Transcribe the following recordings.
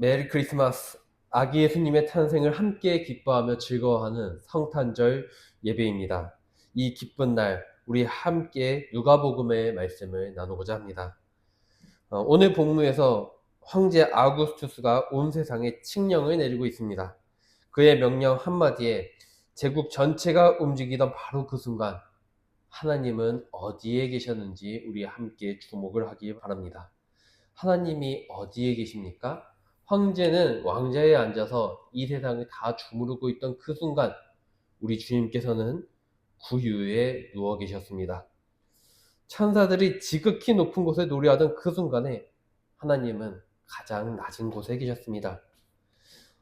메리 크리스마스 아기 예수님의 탄생을 함께 기뻐하며 즐거워하는 성탄절 예배입니다. 이 기쁜 날 우리 함께 누가복음의 말씀을 나누고자 합니다. 어, 오늘 본문에서 황제 아우구스투스가 온 세상에 칙령을 내리고 있습니다. 그의 명령 한마디에 제국 전체가 움직이던 바로 그 순간 하나님은 어디에 계셨는지 우리 함께 주목을 하기 바랍니다. 하나님이 어디에 계십니까? 황제는 왕자에 앉아서 이 세상을 다 주무르고 있던 그 순간 우리 주님께서는 구유에 누워 계셨습니다. 천사들이 지극히 높은 곳에 노래하던 그 순간에 하나님은 가장 낮은 곳에 계셨습니다.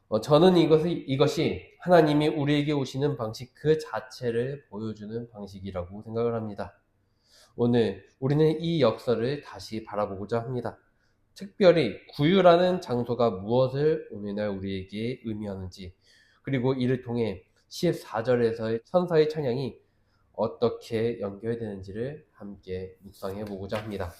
어, 저는 이것이, 이것이 하나님이 우리에게 오시는 방식 그 자체를 보여주는 방식이라고 생각을 합니다. 오늘 우리는 이 역사를 다시 바라보고자 합니다. 특별히 구유라는 장소가 무엇을 오늘날 우리에게 의미하는지 그리고 이를 통해 14절에서의 천사의 찬양이 어떻게 연결되는지를 함께 묵상해 보고자 합니다.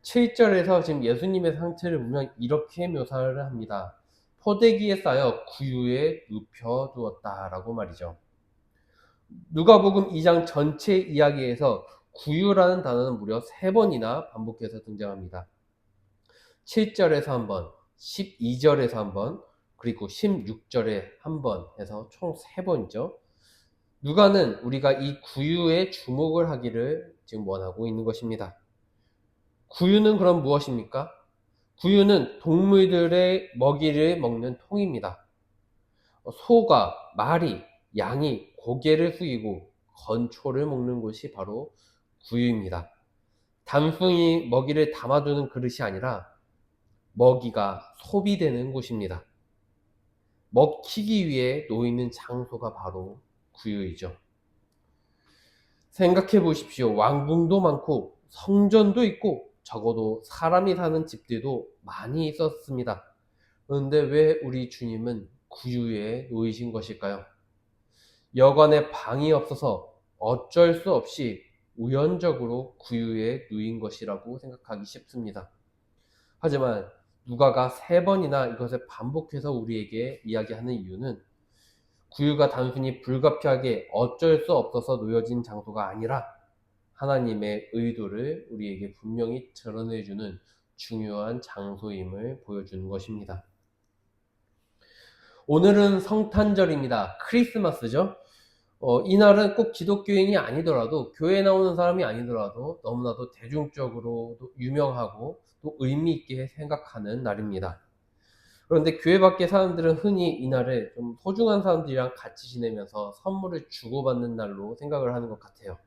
7절에서 지금 예수님의 상태를 보면 이렇게 묘사를 합니다. 포대기에 쌓여 구유에 눕혀 두었다라고 말이죠. 누가복음 2장 전체 이야기에서 구유라는 단어는 무려 세 번이나 반복해서 등장합니다. 7절에서 한 번, 12절에서 한 번, 그리고 16절에 한번 해서 총 세 번이죠. 누가는 우리가 이 구유에 주목을 하기를 지금 원하고 있는 것입니다. 구유는 그럼 무엇입니까? 구유는 동물들의 먹이를 먹는 통입니다. 소가, 말이, 양이 고개를 숙이고 건초를 먹는 곳이 바로 구유입니다. 단순히 먹이를 담아두는 그릇이 아니라 먹이가 소비되는 곳입니다. 먹히기 위해 놓이는 장소가 바로 구유이죠. 생각해 보십시오. 왕궁도 많고 성전도 있고 적어도 사람이 사는 집들도 많이 있었습니다. 그런데 왜 우리 주님은 구유에 놓이신 것일까요? 여관에 방이 없어서 어쩔 수 없이 우연적으로 구유에 누인 것이라고 생각하기 쉽습니다. 하지만 누가가 세 번이나 이것을 반복해서 우리에게 이야기하는 이유는 구유가 단순히 불가피하게 어쩔 수 없어서 놓여진 장소가 아니라 하나님의 의도를 우리에게 분명히 드러내주는 중요한 장소임을 보여주는 것입니다. 오늘은 성탄절입니다. 크리스마스죠. 어, 이날은 꼭 기독교인이 아니더라도 교회 나오는 사람이 아니더라도 너무나도 대중적으로 유명하고 또 의미 있게 생각하는 날입니다. 그런데 교회 밖의 사람들은 흔히 이날을 좀 소중한 사람들이랑 같이 지내면서 선물을 주고받는 날로 생각을 하는 것 같아요.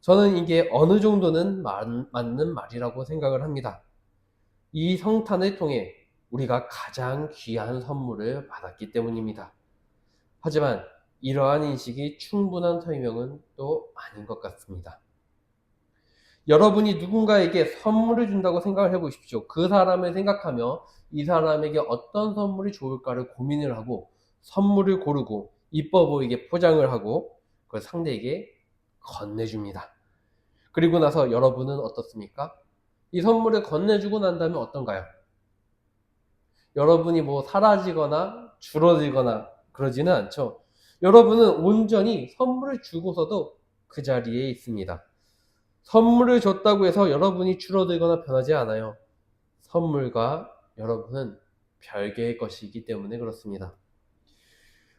저는 이게 어느 정도는 맞는 말이라고 생각을 합니다. 이 성탄을 통해 우리가 가장 귀한 선물을 받았기 때문입니다. 하지만 이러한 인식이 충분한 설명은 또 아닌 것 같습니다. 여러분이 누군가에게 선물을 준다고 생각을 해 보십시오. 그 사람을 생각하며 이 사람에게 어떤 선물이 좋을까를 고민을 하고 선물을 고르고 이뻐 보이게 포장을 하고 그 상대에게 건네줍니다. 그리고 나서 여러분은 어떻습니까? 이 선물을 건네주고 난 다음에 어떤가요? 여러분이 뭐 사라지거나 줄어들거나 그러지는 않죠. 여러분은 온전히 선물을 주고서도 그 자리에 있습니다. 선물을 줬다고 해서 여러분이 줄어들거나 변하지 않아요. 선물과 여러분은 별개의 것이기 때문에 그렇습니다.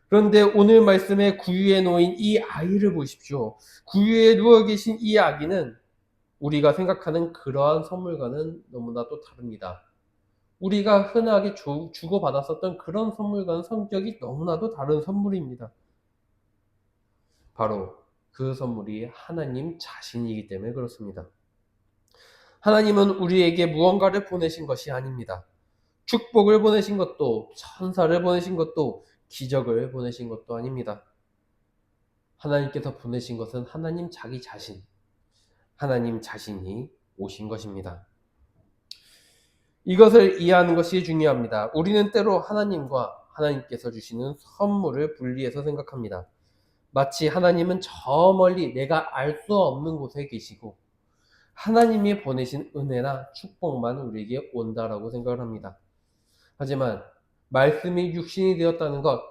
그런데 오늘 말씀에 구유에 놓인 이 아이를 보십시오. 구유에 누워 계신 이 아기는 우리가 생각하는 그러한 선물과는 너무나도 다릅니다. 우리가 흔하게 주고받았었던 그런 선물과는 성격이 너무나도 다른 선물입니다. 바로 그 선물이 하나님 자신이기 때문에 그렇습니다. 하나님은 우리에게 무언가를 보내신 것이 아닙니다. 축복을 보내신 것도, 천사를 보내신 것도, 기적을 보내신 것도 아닙니다. 하나님께서 보내신 것은 하나님 자기 자신, 하나님 자신이 오신 것입니다. 이것을 이해하는 것이 중요합니다. 우리는 때로 하나님과 하나님께서 주시는 선물을 분리해서 생각합니다. 마치 하나님은 저 멀리 내가 알 수 없는 곳에 계시고 하나님이 보내신 은혜나 축복만 우리에게 온다라고 생각을 합니다. 하지만 말씀이 육신이 되었다는 것,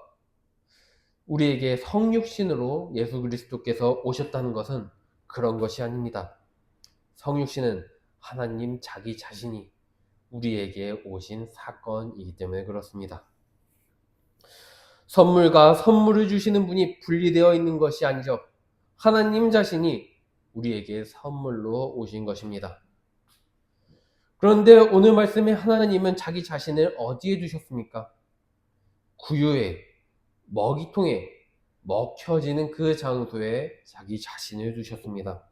우리에게 성육신으로 예수 그리스도께서 오셨다는 것은 그런 것이 아닙니다. 성육신은 하나님 자기 자신이 우리에게 오신 사건이기 때문에 그렇습니다. 선물과 선물을 주시는 분이 분리되어 있는 것이 아니죠. 하나님 자신이 우리에게 선물로 오신 것입니다. 그런데 오늘 말씀에 하나님은 자기 자신을 어디에 두셨습니까? 구유에, 먹이통에, 먹혀지는 그 장소에 자기 자신을 두셨습니다.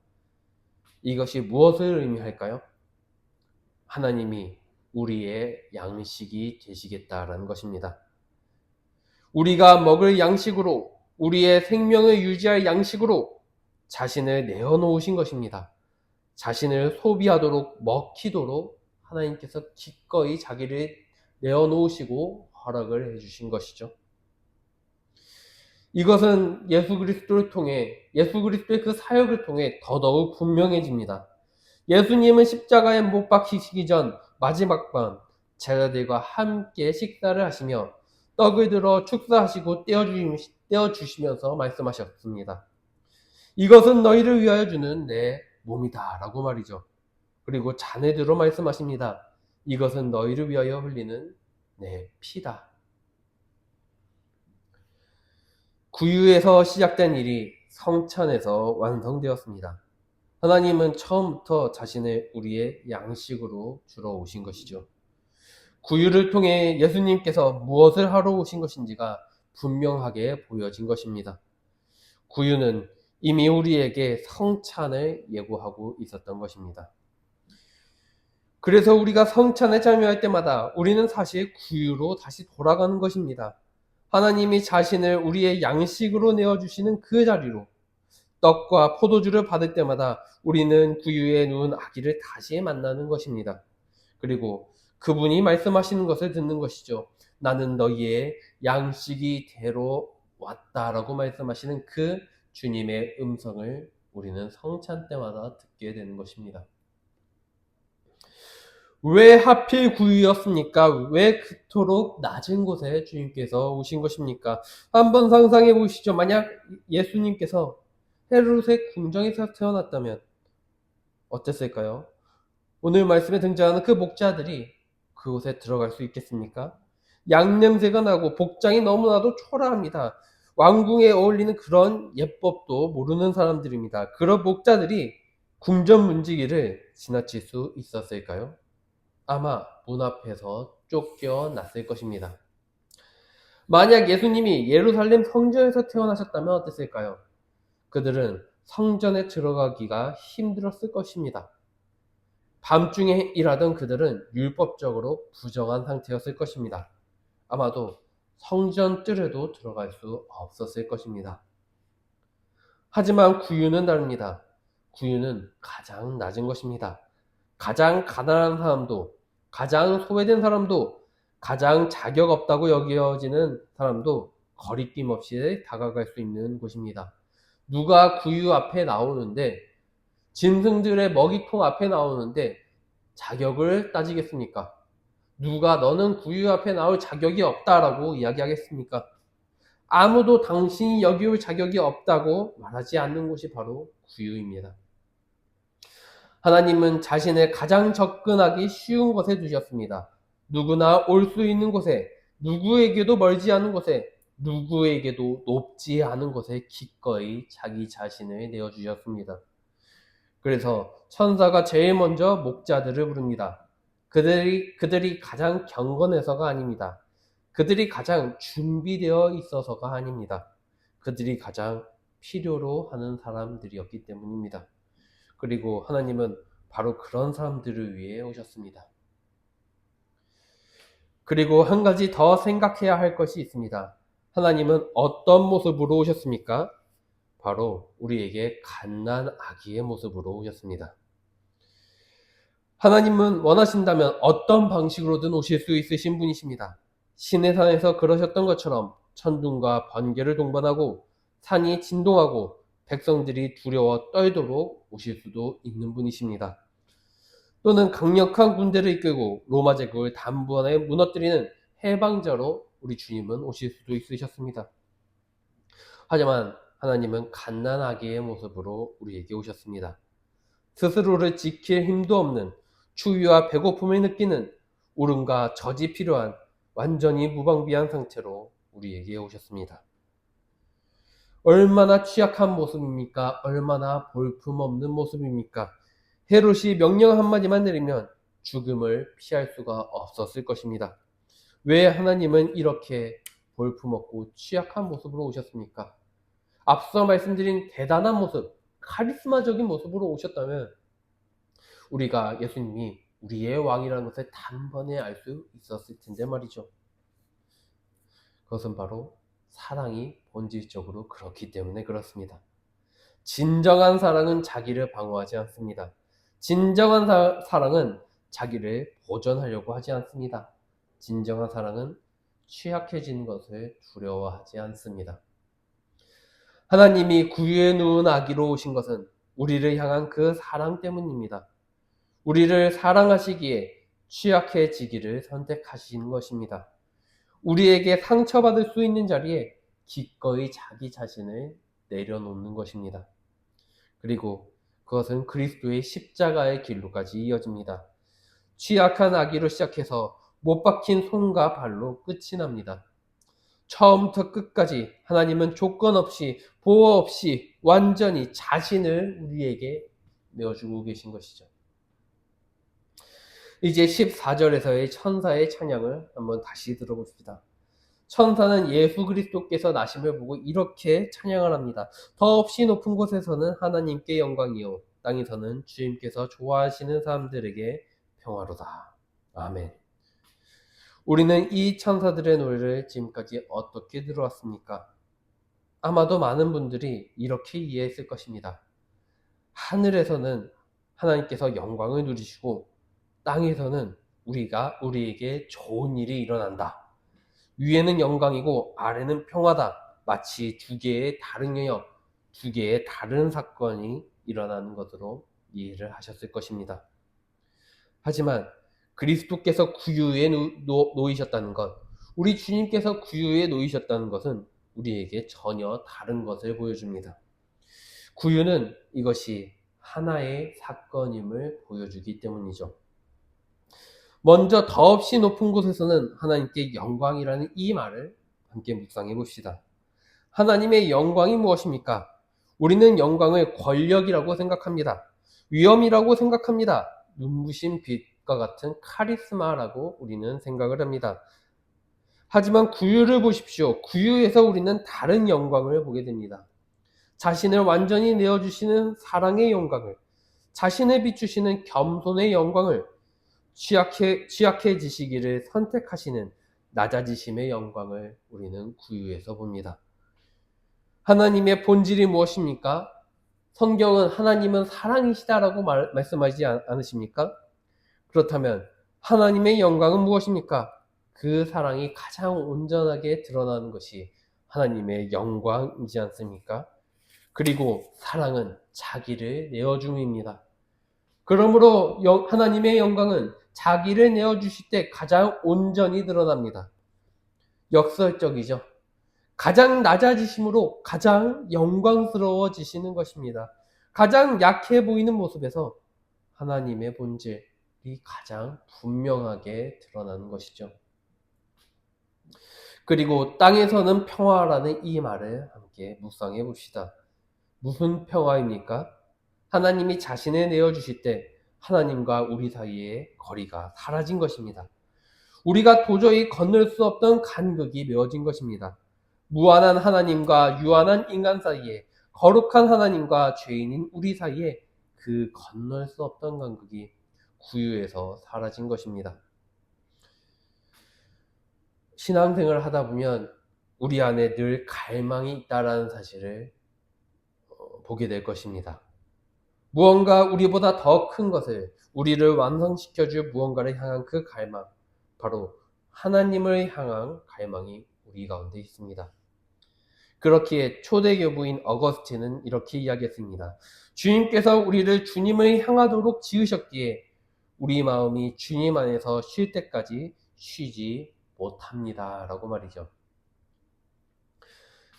이것이 무엇을 의미할까요? 하나님이 우리의 양식이 되시겠다라는 것입니다. 우리가 먹을 양식으로, 우리의 생명을 유지할 양식으로 자신을 내어놓으신 것입니다. 자신을 소비하도록 먹히도록 하나님께서 기꺼이 자기를 내어놓으시고 허락을 해주신 것이죠. 이것은 예수 그리스도를 통해 예수 그리스도의 그 사역을 통해 더더욱 분명해집니다. 예수님은 십자가에 못 박히시기 전 마지막 밤 제자들과 함께 식사를 하시며 떡을 들어 축사하시고 떼어주시면서 말씀하셨습니다. 이것은 너희를 위하여 주는 내 몸이다 라고 말이죠. 그리고 자네들로 말씀하십니다. 이것은 너희를 위하여 흘리는 내 피다. 구유에서 시작된 일이 성찬에서 완성되었습니다. 하나님은 처음부터 자신을 우리의 양식으로 주러 오신 것이죠. 구유를 통해 예수님께서 무엇을 하러 오신 것인지가 분명하게 보여진 것입니다. 구유는 이미 우리에게 성찬을 예고하고 있었던 것입니다. 그래서 우리가 성찬에 참여할 때마다 우리는 사실 구유로 다시 돌아가는 것입니다. 하나님이 자신을 우리의 양식으로 내어주시는 그 자리로 떡과 포도주를 받을 때마다 우리는 구유에 누운 아기를 다시 만나는 것입니다. 그리고 그분이 말씀하시는 것을 듣는 것이죠. 나는 너희의 양식이 되로 왔다라고 말씀하시는 그 주님의 음성을 우리는 성찬 때마다 듣게 되는 것입니다. 왜 하필 구유였습니까? 왜 그토록 낮은 곳에 주님께서 오신 것입니까? 한번 상상해 보시죠. 만약 예수님께서 헤롯의 궁정에서 태어났다면 어땠을까요? 오늘 말씀에 등장하는 그 목자들이 그곳에 들어갈 수 있겠습니까? 양냄새가 나고 복장이 너무나도 초라합니다. 왕궁에 어울리는 그런 예법도 모르는 사람들입니다. 그런 목자들이 궁전 문지기를 지나칠 수 있었을까요? 아마 문 앞에서 쫓겨났을 것입니다. 만약 예수님이 예루살렘 성전에서 태어나셨다면 어땠을까요? 그들은 성전에 들어가기가 힘들었을 것입니다. 밤중에 일하던 그들은 율법적으로 부정한 상태였을 것입니다. 아마도 성전 뜰에도 들어갈 수 없었을 것입니다. 하지만 구유는 다릅니다. 구유는 가장 낮은 것입니다. 가장 가난한 사람도 가장 소외된 사람도 가장 자격 없다고 여겨지는 사람도 거리낌 없이 다가갈 수 있는 곳입니다. 누가 구유 앞에 나오는데 짐승들의 먹이통 앞에 나오는데 자격을 따지겠습니까? 누가 너는 구유 앞에 나올 자격이 없다라고 이야기하겠습니까? 아무도 당신이 여기 올 자격이 없다고 말하지 않는 곳이 바로 구유입니다. 하나님은 자신을 가장 접근하기 쉬운 곳에 두셨습니다. 누구나 올 수 있는 곳에, 누구에게도 멀지 않은 곳에, 누구에게도 높지 않은 곳에 기꺼이 자기 자신을 내어주셨습니다. 그래서 천사가 제일 먼저 목자들을 부릅니다. 그들이, 그들이 가장 경건해서가 아닙니다. 그들이 가장 준비되어 있어서가 아닙니다. 그들이 가장 필요로 하는 사람들이었기 때문입니다. 그리고 하나님은 바로 그런 사람들을 위해 오셨습니다. 그리고 한 가지 더 생각해야 할 것이 있습니다. 하나님은 어떤 모습으로 오셨습니까? 바로 우리에게 갓난 아기의 모습으로 오셨습니다. 하나님은 원하신다면 어떤 방식으로든 오실 수 있으신 분이십니다. 신의 산에서 그러셨던 것처럼 천둥과 번개를 동반하고 산이 진동하고 백성들이 두려워 떨도록 오실 수도 있는 분이십니다. 또는 강력한 군대를 이끌고 로마 제국을 단번에 무너뜨리는 해방자로 우리 주님은 오실 수도 있으셨습니다. 하지만 하나님은 갓난아기의 모습으로 우리에게 오셨습니다. 스스로를 지킬 힘도 없는 추위와 배고픔을 느끼는 울음과 젖이 필요한 완전히 무방비한 상태로 우리에게 오셨습니다. 얼마나 취약한 모습입니까? 얼마나 볼품없는 모습입니까? 헤롯이 명령 한마디만 내리면 죽음을 피할 수가 없었을 것입니다. 왜 하나님은 이렇게 볼품없고 취약한 모습으로 오셨습니까? 앞서 말씀드린 대단한 모습, 카리스마적인 모습으로 오셨다면 우리가 예수님이 우리의 왕이라는 것을 단번에 알 수 있었을 텐데 말이죠. 그것은 바로 사랑이 본질적으로 그렇기 때문에 그렇습니다. 진정한 사랑은 자기를 방어하지 않습니다. 진정한 사, 사랑은 자기를 보존하려고 하지 않습니다. 진정한 사랑은 취약해진 것을 두려워하지 않습니다. 하나님이 구유에 누운 아기로 오신 것은 우리를 향한 그 사랑 때문입니다. 우리를 사랑하시기에 취약해지기를 선택하신 것입니다. 우리에게 상처받을 수 있는 자리에 기꺼이 자기 자신을 내려놓는 것입니다. 그리고 그것은 그리스도의 십자가의 길로까지 이어집니다. 취약한 아기로 시작해서 못 박힌 손과 발로 끝이 납니다. 처음부터 끝까지 하나님은 조건 없이 보호 없이 완전히 자신을 우리에게 내어주고 계신 것이죠. 이제 14절에서의 천사의 찬양을 한번 다시 들어봅시다. 천사는 예수 그리스도께서 나심을 보고 이렇게 찬양을 합니다. 더없이 높은 곳에서는 하나님께 영광이요 땅에서는 주님께서 좋아하시는 사람들에게 평화로다. 아멘. 우리는 이 천사들의 노래를 지금까지 어떻게 들어왔습니까? 아마도 많은 분들이 이렇게 이해했을 것입니다. 하늘에서는 하나님께서 영광을 누리시고 땅에서는 우리가 우리에게 좋은 일이 일어난다. 위에는 영광이고 아래는 평화다. 마치 두 개의 다른 영역, 두 개의 다른 사건이 일어나는 것으로 이해를 하셨을 것입니다. 하지만 그리스도께서 구유에 놓 이셨다는 것, 우리 주님께서 구유에 놓이셨다는 것은 우리에게 전혀 다른 것을 보여줍니다. 구유는 이것이 하나의 사건임을 보여주기 때문이죠. 먼저 더없이 높은 곳에서는 하나님께 영광이라는 이 말을 함께 묵상해 봅시다. 하나님의 영광이 무엇입니까? 우리는 영광을 권력이라고 생각합니다. 위엄이라고 생각합니다. 눈부신 빛 과 같은 카리스마라고 우리는 생각을 합니다. 하지만 구유를 보십시오. 구유에서 우리는 다른 영광을 보게 됩니다. 자신을 완전히 내어주시는 사랑의 영광을, 자신을 비추시는 겸손의 영광을, 취약해, 취약해지시기를 선택하시는 낮아지심의 영광을 우리는 구유에서 봅니다. 하나님의 본질이 무엇입니까? 성경은 하나님은 사랑이시다라고 말, 말씀하지 않으십니까? 그렇다면 하나님의 영광은 무엇입니까? 그 사랑이 가장 온전하게 드러나는 것이 하나님의 영광이지 않습니까? 그리고 사랑은 자기를 내어줌입니다. 그러므로 하나님의 영광은 자기를 내어주실 때 가장 온전히 드러납니다. 역설적이죠. 가장 낮아지심으로 가장 영광스러워지시는 것입니다. 가장 약해 보이는 모습에서 하나님의 본질이 가장 분명하게 드러나는 것이죠. 그리고 땅에서는 평화라는 이 말을 함께 묵상해 봅시다. 무슨 평화입니까? 하나님이 자신을 내어주실 때 하나님과 우리 사이의 거리가 사라진 것입니다. 우리가 도저히 건널 수 없던 간극이 메어진 것입니다. 무한한 하나님과 유한한 인간 사이에 거룩한 하나님과 죄인인 우리 사이에 그 건널 수 없던 간극이 구유에서 사라진 것입니다. 신앙생활을 하다 보면 우리 안에 늘 갈망이 있다라는 사실을 어, 보게 될 것입니다. 무언가 우리보다 더 큰 것을 우리를 완성시켜 줄 무언가를 향한 그 갈망, 바로 하나님을 향한 갈망이 우리 가운데 있습니다. 그렇기에 초대교부인 어거스틴은 이렇게 이야기했습니다. 주님께서 우리를 주님을 향하도록 지으셨기에 우리 마음이 주님 안에서 쉴 때까지 쉬지 못합니다. 라고 말이죠.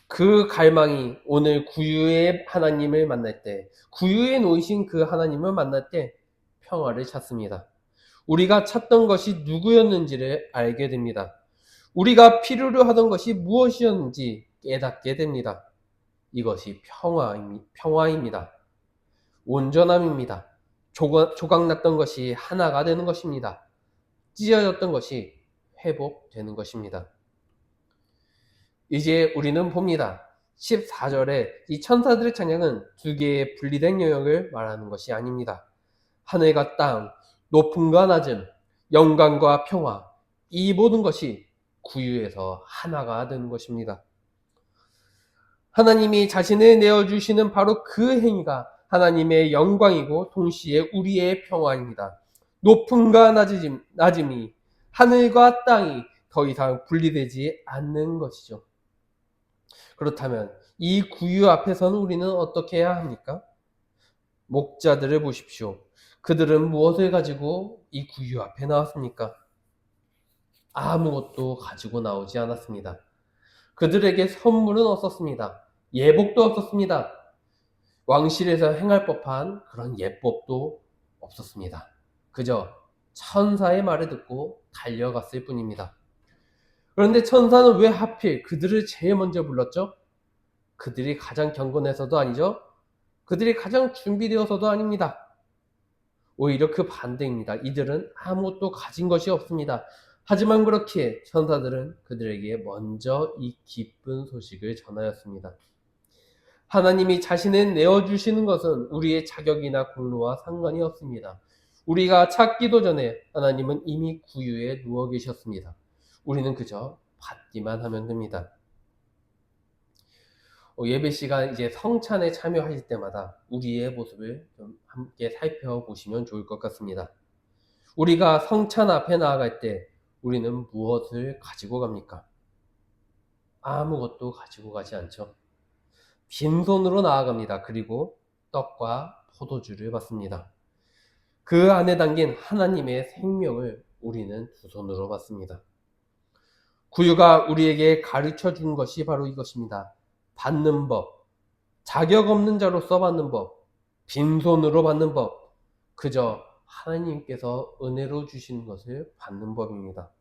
그 갈망이 오늘 구유의 하나님을 만날 때, 구유에 놓이신 그 하나님을 만날 때 평화를 찾습니다. 우리가 찾던 것이 누구였는지를 알게 됩니다. 우리가 필요로 하던 것이 무엇이었는지 깨닫게 됩니다. 이것이 평화입니다. 온전함입니다. 조각, 났던 것이 하나가 되는 것입니다. 찢어졌던 것이 회복되는 것입니다. 이제 우리는 봅니다. 14절에 이 천사들의 찬양은 두 개의 분리된 영역을 말하는 것이 아닙니다. 하늘과 땅, 높음과 낮음, 영광과 평화, 이 모든 것이 구유에서 하나가 되는 것입니다. 하나님이 자신을 내어주시는 바로 그 행위가 하나님의 영광이고 동시에 우리의 평화입니다. 높음과 낮음, 낮음이 하늘과 땅이 더 이상 분리되지 않는 것이죠. 그렇다면 이 구유 앞에서는 우리는 어떻게 해야 합니까? 목자들을 보십시오. 그들은 무엇을 가지고 이 구유 앞에 나왔습니까? 아무것도 가지고 나오지 않았습니다. 그들에게 선물은 없었습니다. 예복도 없었습니다. 왕실에서 행할 법한 그런 예법도 없었습니다. 그저 천사의 말을 듣고 달려갔을 뿐입니다. 그런데 천사는 왜 하필 그들을 제일 먼저 불렀죠? 그들이 가장 경건해서도 아니죠? 그들이 가장 준비되어서도 아닙니다. 오히려 그 반대입니다. 이들은 아무것도 가진 것이 없습니다. 하지만 그렇게 천사들은 그들에게 먼저 이 기쁜 소식을 전하였습니다. 하나님이 자신을 내어주시는 것은 우리의 자격이나 공로와 상관이 없습니다. 우리가 찾기도 전에 하나님은 이미 구유에 누워 계셨습니다. 우리는 그저 받기만 하면 됩니다. 어, 예배 시간 이제 성찬에 참여하실 때마다 우리의 모습을 좀 함께 살펴보시면 좋을 것 같습니다. 우리가 성찬 앞에 나아갈 때 우리는 무엇을 가지고 갑니까? 아무것도 가지고 가지 않죠. 빈손으로 나아갑니다. 그리고 떡과 포도주를 받습니다. 그 안에 담긴 하나님의 생명을 우리는 두 손으로 받습니다. 구유가 우리에게 가르쳐 준 것이 바로 이것입니다. 받는 법, 자격 없는 자로서 받는 법, 빈손으로 받는 법, 그저 하나님께서 은혜로 주신 것을 받는 법입니다.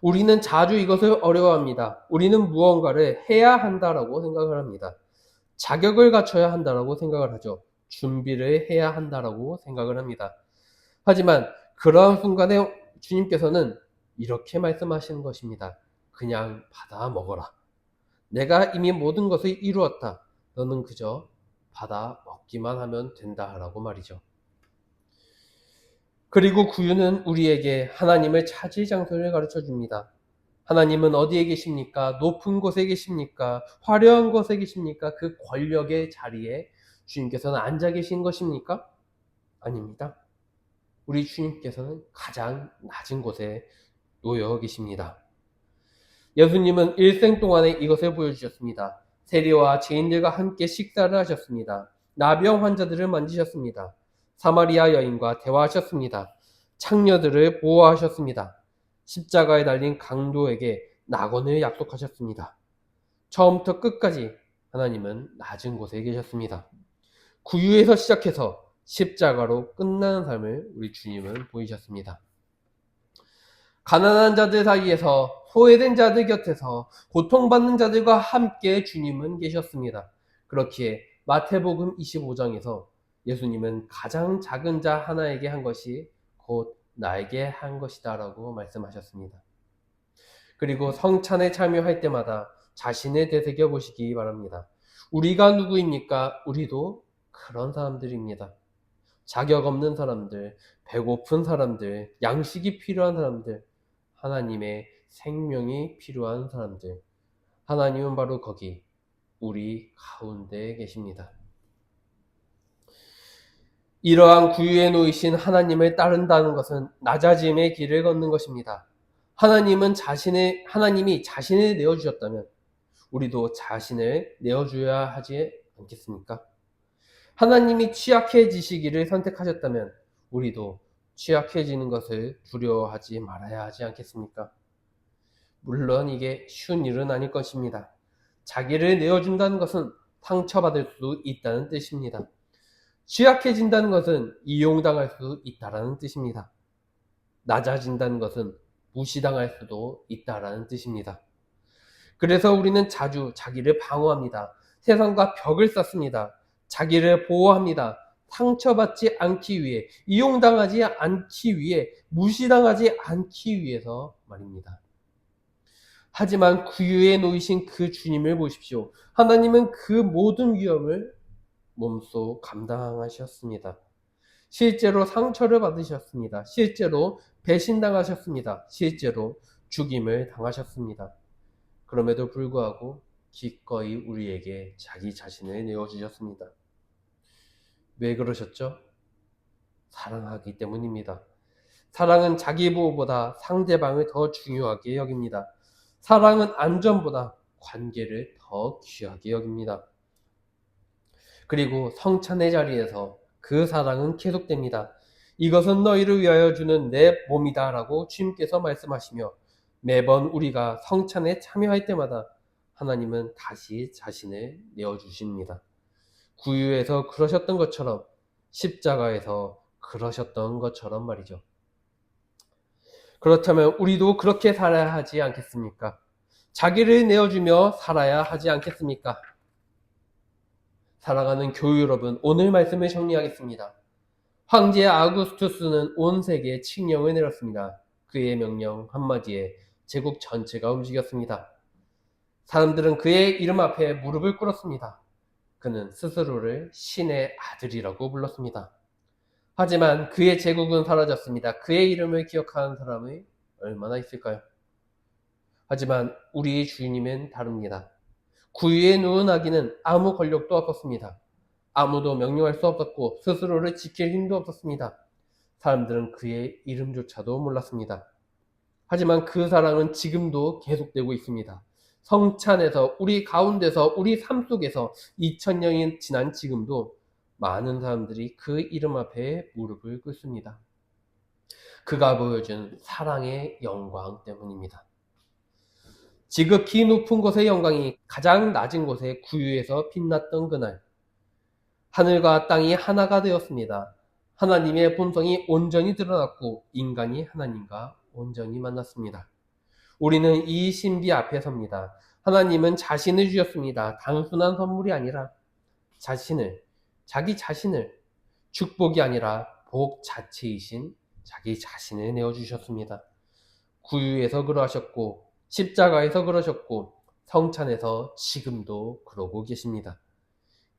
우리는 자주 이것을 어려워합니다. 우리는 무언가를 해야 한다라고 생각을 합니다. 자격을 갖춰야 한다라고 생각을 하죠. 준비를 해야 한다라고 생각을 합니다. 하지만 그러한 순간에 주님께서는 이렇게 말씀하시는 것입니다. 그냥 받아 먹어라. 내가 이미 모든 것을 이루었다. 너는 그저 받아 먹기만 하면 된다라고 말이죠. 그리고 구유는 우리에게 하나님을 찾을 장소를 가르쳐 줍니다. 하나님은 어디에 계십니까? 높은 곳에 계십니까? 화려한 곳에 계십니까? 그 권력의 자리에 주님께서는 앉아 계신 것입니까? 아닙니다. 우리 주님께서는 가장 낮은 곳에 놓여 계십니다. 예수님은 일생 동안에 이것을 보여주셨습니다. 세리와 죄인들과 함께 식사를 하셨습니다. 나병 환자들을 만지셨습니다. 사마리아 여인과 대화하셨습니다. 창녀들을 보호하셨습니다. 십자가에 달린 강도에게 낙원을 약속하셨습니다. 처음부터 끝까지 하나님은 낮은 곳에 계셨습니다. 구유에서 시작해서 십자가로 끝나는 삶을 우리 주님은 보이셨습니다. 가난한 자들 사이에서 소외된 자들 곁에서 고통받는 자들과 함께 주님은 계셨습니다. 그렇기에 마태복음 25장에서 예수님은 가장 작은 자 하나에게 한 것이 곧 나에게 한 것이다라고 말씀하셨습니다. 그리고 성찬에 참여할 때마다 자신을 되새겨 보시기 바랍니다. 우리가 누구입니까? 우리도 그런 사람들입니다. 자격 없는 사람들, 배고픈 사람들, 양식이 필요한 사람들, 하나님의 생명이 필요한 사람들. 하나님은 바로 거기 우리 가운데 계십니다. 이러한 구유에 놓이신 하나님을 따른다는 것은 낮아짐의 길을 걷는 것입니다. 하나님은 자신의 하나님이 자신을 내어 주셨다면 우리도 자신을 내어 줘야 하지 않겠습니까? 하나님이 취약해지시기를 선택하셨다면 우리도 취약해지는 것을 두려워하지 말아야 하지 않겠습니까? 물론 이게 쉬운 일은 아닐 것입니다. 자기를 내어준다는 것은 상처받을 수 있다는 뜻입니다. 취약해진다는 것은 이용당할 수 있다라는 뜻입니다. 낮아진다는 것은 무시당할 수도 있다라는 뜻입니다. 그래서 우리는 자주 자기를 방어합니다. 세상과 벽을 쌓습니다. 자기를 보호합니다. 상처받지 않기 위해, 이용당하지 않기 위해, 무시당하지 않기 위해서 말입니다. 하지만 구유에 놓이신 그 주님을 보십시오. 하나님은 그 모든 위험을 몸소 감당하셨습니다. 실제로 상처를 받으셨습니다. 실제로 배신당하셨습니다. 실제로 죽임을 당하셨습니다. 그럼에도 불구하고 기꺼이 우리에게 자기 자신을 내어주셨습니다. 왜 그러셨죠? 사랑하기 때문입니다. 사랑은 자기 보호보다 상대방을 더 중요하게 여깁니다. 사랑은 안전보다 관계를 더 귀하게 여깁니다. 그리고 성찬의 자리에서 그 사랑은 계속됩니다. 이것은 너희를 위하여 주는 내 몸이다 라고 주님께서 말씀하시며 매번 우리가 성찬에 참여할 때마다 하나님은 다시 자신을 내어주십니다. 구유에서 그러셨던 것처럼 십자가에서 그러셨던 것처럼 말이죠. 그렇다면 우리도 그렇게 살아야 하지 않겠습니까? 자기를 내어주며 살아야 하지 않겠습니까? 사랑하는 교유 여러분, 오늘 말씀을 정리하겠습니다. 황제 아구스투스는 온 세계에 칙령을 내렸습니다. 그의 명령 한마디에 제국 전체가 움직였습니다. 사람들은 그의 이름 앞에 무릎을 꿇었습니다. 그는 스스로를 신의 아들이라고 불렀습니다. 하지만 그의 제국은 사라졌습니다. 그의 이름을 기억하는 사람이 얼마나 있을까요? 하지만 우리의 주님은 다릅니다. 구유에 누운 아기는 아무 권력도 없었습니다. 아무도 명령할 수 없었고 스스로를 지킬 힘도 없었습니다. 사람들은 그의 이름조차도 몰랐습니다. 하지만 그 사랑은 지금도 계속되고 있습니다. 성찬에서 우리 가운데서 우리 삶 속에서 2000년이 지난 지금도 많은 사람들이 그 이름 앞에 무릎을 꿇습니다. 그가 보여준 사랑의 영광 때문입니다. 지극히 높은 곳의 영광이 가장 낮은 곳의 구유에서 빛났던 그날, 하늘과 땅이 하나가 되었습니다. 하나님의 본성이 온전히 드러났고 인간이 하나님과 온전히 만났습니다. 우리는 이 신비 앞에 섭니다. 하나님은 자신을 주셨습니다. 단순한 선물이 아니라 자신을 자기 자신을 축복이 아니라 복 자체이신 자기 자신을 내어주셨습니다. 구유에서 그러하셨고 십자가에서 그러셨고 성찬에서 지금도 그러고 계십니다.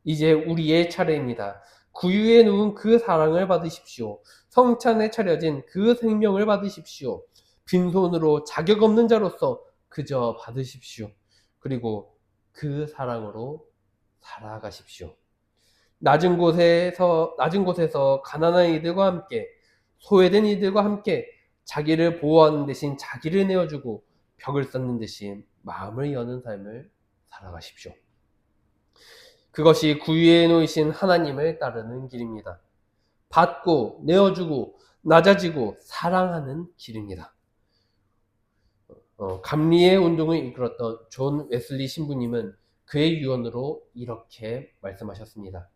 이제 우리의 차례입니다. 구유에 누운 그 사랑을 받으십시오. 성찬에 차려진 그 생명을 받으십시오. 빈손으로 자격 없는 자로서 그저 받으십시오. 그리고 그 사랑으로 살아가십시오. 낮은 곳에서 낮은 곳에서 가난한 이들과 함께 소외된 이들과 함께 자기를 보호하는 대신 자기를 내어주고 벽을 쌓는 대신 마음을 여는 삶을 살아가십시오. 그것이 구유에 놓이신 하나님을 따르는 길입니다. 받고 내어주고 낮아지고 사랑하는 길입니다. 어, 감리의 운동을 이끌었던 존 웨슬리 신부님은 그의 유언으로 이렇게 말씀하셨습니다.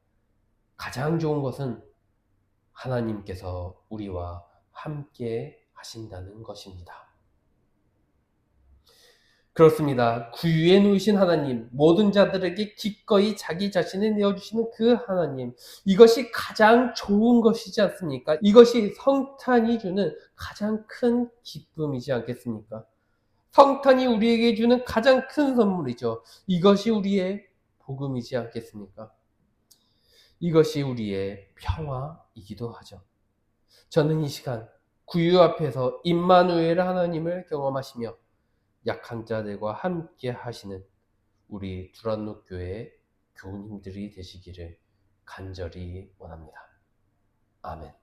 가장 좋은 것은 하나님께서 우리와 함께 하신다는 것입니다. 그렇습니다. 구유에 놓이신 하나님, 모든 자들에게 기꺼이 자기 자신을 내어주시는 그 하나님. 이것이 가장 좋은 것이지 않습니까? 이것이 성탄이 주는 가장 큰 기쁨이지 않겠습니까? 성탄이 우리에게 주는 가장 큰 선물이죠. 이것이 우리의 복음이지 않겠습니까? 이것이 우리의 평화이기도 하죠. 저는 이 시간 구유 앞에서 임마누엘 하나님을 경험하시며 약한 자들과 함께 하시는 우리 두란노 교회 교우님들이 되시기를 간절히 원합니다. 아멘.